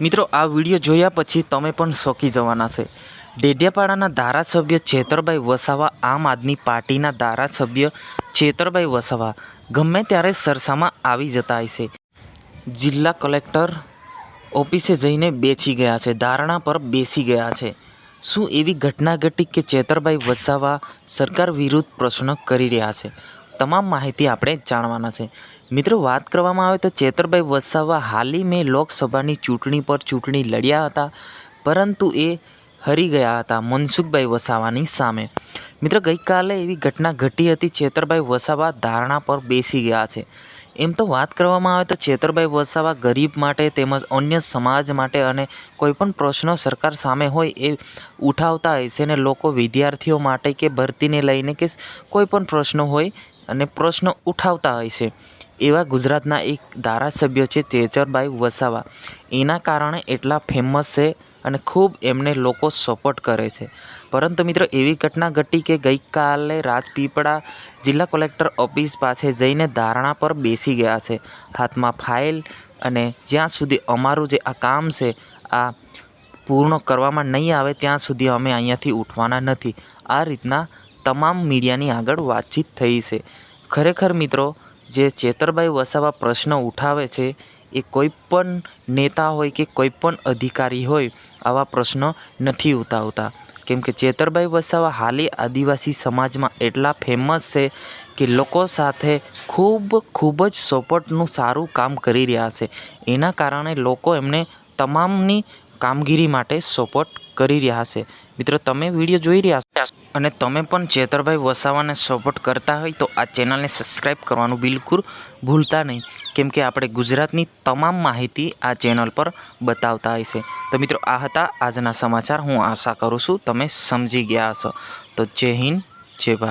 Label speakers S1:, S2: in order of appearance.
S1: મિત્રો, આ વીડિયો જોયા પછી તમે પણ શોકી જવાના છે. ડેડિયાપાડાના ધારાસભ્ય ચેતરભાઈ વસાવા આમ આદમી પાર્ટીના ધારાસભ્ય ચેતરભાઈ વસાવા ગમે ત્યારે સરસામાં આવી જતા હશે જિલ્લા કલેક્ટર ઓફિસે જઈને બેસી ગયા છે, ધારણા પર બેસી ગયા છે. શું એવી ઘટના ઘટી કે ચેતરભાઈ વસાવા સરકાર વિરુદ્ધ પ્રશ્ન કરી રહ્યા છે? તમામ માહિતી આપણે જાણવાના છે. મિત્રો, વાત કરવામાં આવે તો ચેતરભાઈ વસાવા હાલી મેં લોકસભાની ચૂંટણી પર ચૂંટણી લડ્યા હતા, પરંતુ એ હરી ગયા હતા મનસુખભાઈ વસાવાની સામે. મિત્રો, ગઈકાલે એવી ઘટના ઘટી હતી, ચેતરભાઈ વસાવા ધારણા પર બેસી ગયા છે. એમ તો વાત કરવામાં આવે તો ચેતરભાઈ વસાવા ગરીબ માટે તેમજ અન્ય સમાજ માટે અને કોઈપણ પ્રશ્નો સરકાર સામે હોય એ ઉઠાવતા હશે ને લોકો વિદ્યાર્થીઓ માટે કે ભરતીને લઈને કે કોઈ પણ પ્રશ્નો હોય અને પ્રશ્નો ઉઠાવતા હોય છે. એવા ગુજરાતના એક ધારાસભ્ય છે ચેતરભાઈ વસાવા. એના કારણે એટલા ફેમસ છે અને ખૂબ એમને લોકો સપોર્ટ કરે છે. પરંતુ મિત્રો, એવી ઘટના ઘટી કે ગઈકાલે રાજપીપળા જિલ્લા કલેક્ટર ઓફિસ પાસે જઈને ધારણા પર બેસી ગયા છે. હાથમાં ફાઇલ અને જ્યાં સુધી અમારું જે આ કામ છે, આ પૂર્ણ કરવામાં નહીં આવે ત્યાં સુધી અમે અહીંયાથી ઉઠવાના નથી. આ રીતના તમામ મીડિયાની આગળ વાતચીત થઈ છે. ખરેખર મિત્રો, જે ચેતરભાઈ વસાવા પ્રશ્ન ઉઠાવે છે, એ કોઈ પણ નેતા હોય કે કોઈ પણ અધિકારી હોય, આવા પ્રશ્નો નથી ઉતાવતા કેમ કે ચેતરભાઈ વસાવા હાલી આદિવાસી સમાજમાં એટલા ફેમસ છે કે લોકો સાથે ખૂબ ખૂબ જ સપોર્ટનું સારું કામ કરી રહ્યા છે. એના કારણે લોકો એમને તમામની કામગીરી માટે સપોર્ટ કરી રહ્યા છે. મિત્રો, તમે વીડિયો જોઈ રહ્યા અને તમે પણ ચેતરભાઈ વસાવાને સપોર્ટ કરતા હોય તો આ ચેનલને સબસ્ક્રાઈબ કરવાનું બિલકુલ ભૂલતા નહીં. કેમ કે આપણે ગુજરાતની તમામ માહિતી આ ચેનલ પર બતાવતા હોય છે. તો મિત્રો, આ હતા આજના સમાચાર. હું આશા કરું છું તમે સમજી ગયા હશો. તો જય હિન્દ, જય ભારત.